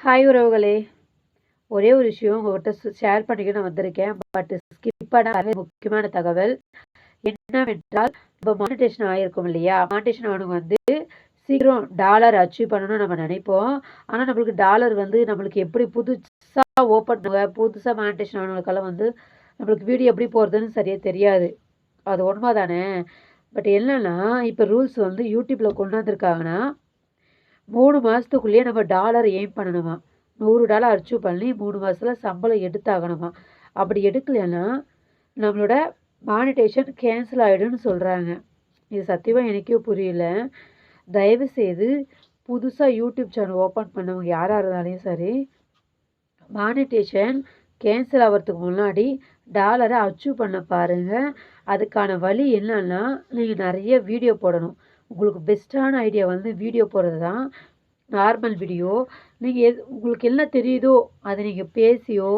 Hi உறவுகளே. ஒரே ஒரு விஷயம் உங்கள்கிட்ட ஷேர் பண்ணிக்க நான் வந்திருக்கேன். பட் ஸ்கிப் முக்கியமான தகவல் என்னவென்றால் இப்போ மானிட்டேஷன் ஆகிருக்கும் இல்லையா? மானிட்டேஷன் ஆனவங்க வந்து சீக்கிரம் டாலர் அச்சீவ் பண்ணணும்னு நம்ம நினைப்போம். ஆனால் நம்மளுக்கு டாலர் வந்து நம்மளுக்கு எப்படி புதுசாக ஓப்பன் புதுசாக மானிட்டேஷன் ஆனவங்களுக்கெல்லாம் வந்து நம்மளுக்கு வீடியோ எப்படி போகிறதுன்னு சரியாக தெரியாது. அது உண்மை தானே பட் என்னென்னா இப்போ ரூல்ஸ் வந்து யூடியூப்பில் கொண்டு வந்திருக்காங்கன்னா மூணு மாதத்துக்குள்ளேயே நம்ம டாலர் எய்ம் பண்ணணுமா? நூறு டாலர் அச்சீவ் பண்ணி மூணு மாதத்தில் சம்பளம் எடுத்தாகணுமா? அப்படி எடுக்கலைன்னா நம்மளோட மானிட்டேஷன் கேன்சல் ஆகிடும்னு சொல்கிறாங்க இது சத்தியமாக எனக்கே புரியல. தயவுசெய்து புதுசாக யூடியூப் சேனல் ஓப்பன் பண்ணவங்க யாராக இருந்தாலையும் சரி மானிட்டேஷன் கேன்சல் ஆகிறதுக்கு முன்னாடி டாலரை அச்சீவ் பண்ண பாருங்கள் அதுக்கான வழி என்னன்னா நீங்கள் நிறைய வீடியோ போடணும். உங்களுக்கு பெஸ்ட்டான ஐடியா வந்து வீடியோ போடுறது தான் நார்மல் வீடியோ நீங்கள் எது உங்களுக்கு என்ன தெரியுதோ அதை நீங்கள் பேசியோ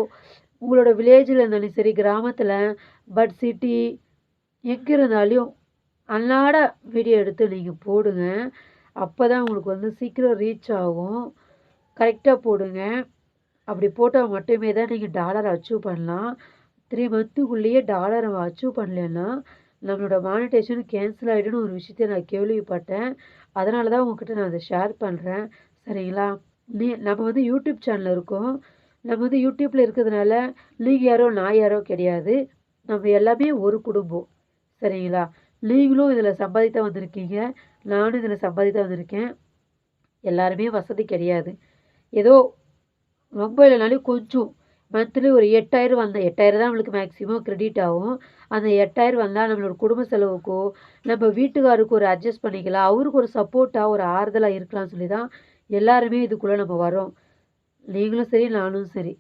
உங்களோட வில்லேஜில் இருந்தாலும் சரி கிராமத்தில் பட் சிட்டி எங்கே இருந்தாலும் அன்னாட வீடியோ எடுத்து நீங்கள் போடுங்க. அப்போ தான் உங்களுக்கு வந்து சீக்கிரம் ரீச் ஆகும். கரெக்டாக போடுங்க. அப்படி போட்டால் மட்டுமே தான் நீங்கள் டாலரை அச்சீவ் பண்ணலாம் த்ரீ மந்த்துக்குள்ளேயே டாலரை அச்சீவ் பண்ணலன்னா நம்மளோட மானிட்டேஷன் கேன்சல் ஆகிடுன்னு ஒரு விஷயத்தை நான் கேள்விப்பட்டேன். அதனால தான் உங்ககிட்ட நான் அதை ஷேர் பண்ணுறேன் சரிங்களா? நீ நம்ம வந்து யூடியூப் சேனல் இருக்கோம். நம்ம வந்து யூடியூப்பில் இருக்கிறதுனால நீங்கள் யாரோ நான் யாரோ கிடையாது. நம்ம எல்லாமே ஒரு குடும்பம். சரிங்களா? நீங்களும் இதில் சம்பாதித்தா வந்திருக்கீங்க. நானும் இதில் சம்பாதித்தா வந்திருக்கேன். எல்லாருமே வசதி கிடையாது. ஏதோ ரொம்ப இல்லைனாலும் கொஞ்சம் மந்த்லி ஒரு எட்டாயிரம் வந்தால் எட்டாயிரம் தான் நம்மளுக்கு மேக்ஸிமம் க்ரெடிட் ஆகும். அந்த எட்டாயிரம் வந்தால் நம்மளோட குடும்ப செலவுக்கோ நம்ம வீட்டுக்காருக்கு ஒரு அட்ஜஸ்ட் பண்ணிக்கலாம். அவருக்கு ஒரு சப்போர்ட்டாக ஒரு ஆறுதலாக இருக்கலாம்னு சொல்லி தான் எல்லாருமே இதுக்குள்ளே நம்ம வரோம் நீங்களும் சரி நானும் சரி.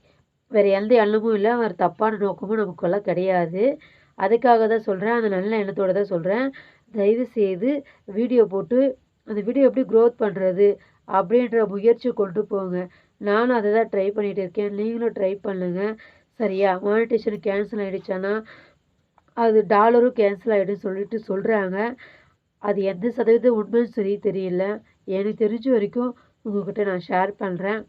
வேறு எந்த எண்ணமும் இல்லை வேறு தப்பான நோக்கமும் நமக்கெல்லாம் கிடையாது. அதுக்காக தான் சொல்கிறேன் அந்த நல்ல எண்ணத்தோடு தான் சொல்கிறேன் தயவு செய்து வீடியோ போட்டு அந்த வீடியோ எப்படி க்ரோத் பண்ணுறது அப்படின்ற முயற்சி கொண்டு போங்க. நானும் அதை தான் ட்ரை பண்ணிகிட்டு இருக்கேன். நீங்களும் ட்ரை பண்ணுங்கள் சரியா? மானிட்டேஷன் கேன்சல் ஆகிடுச்சான்னா அது டாலரும் கேன்சல் ஆகிடுன்னு சொல்லிட்டு சொல்கிறாங்க அது எந்த சதவீதம் உண்மைன்னு சொல்லி தெரியல. எனக்கு தெரிஞ்ச வரைக்கும் உங்கள்கிட்ட நான் ஷேர் பண்ணுறேன்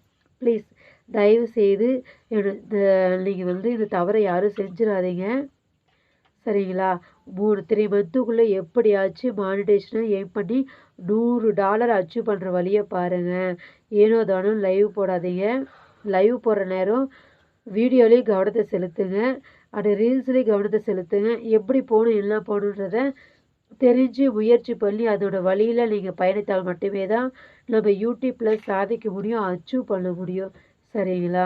ப்ளீஸ் தயவு செய்து இந்த நீங்கள் வந்து இந்த தவறை யாரும் செஞ்சிடாதீங்க. சரிங்களா? மூணு த்ரீ மந்த்துக்குள்ளே எப்படியாச்சும் மானிட்டேஷனை எய்ம் பண்ணி நூறு டாலர் அச்சீவ் பண்ணுற வழியை பாருங்கள் ஏனோ தானும் லைவ் போடாதீங்க. லைவ் போடுற நேரம் வீடியோலேயும் கவனத்தை செலுத்துங்க. அது ரீல்ஸ்லேயும் கவனத்தை செலுத்துங்க. எப்படி போகணும் என்ன போகணுன்றத தெரிஞ்சு முயற்சி பண்ணி அதோட வழியில் நீங்கள் பயணித்தால் மட்டுமே தான் நம்ம யூடியூப்பில் சாதிக்க முடியும் அச்சீவ் பண்ண முடியும். சரிங்களா?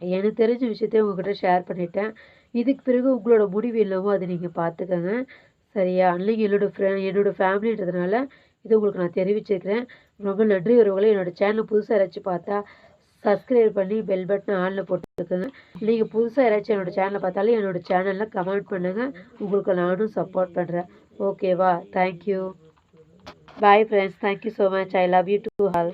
எனக்கு தெரிஞ்ச விஷயத்தையும் உங்கள்கிட்ட ஷேர் பண்ணிட்டேன். இதுக்கு பிறகு உங்களோட முடிவு என்னவோ அதை நீங்கள் பார்த்துக்கோங்க. சரியா? அன்னைக்கு என்னோடய ஃப்ரெ என்னோடய ஃபேமிலின்றதுனால இது உங்களுக்கு நான் தெரிவிச்சிருக்கிறேன். ரொம்ப நன்றி. உறவுகளை என்னோடய சேனல் புதுசாக யாராச்சும் பார்த்தா சப்ஸ்கிரைப் பண்ணி பெல் பட்டன் ஆனில் போட்டுக்கோங்க. நீங்கள் புதுசாக யாராச்சும் என்னோடய சேனலை பார்த்தாலும் என்னோடய சேனலில் கமெண்ட் பண்ணுங்கள் உங்களுக்கு நானும் சப்போர்ட் பண்ணுறேன் ஓகேவா thank you bye friends thank you so much I love you too all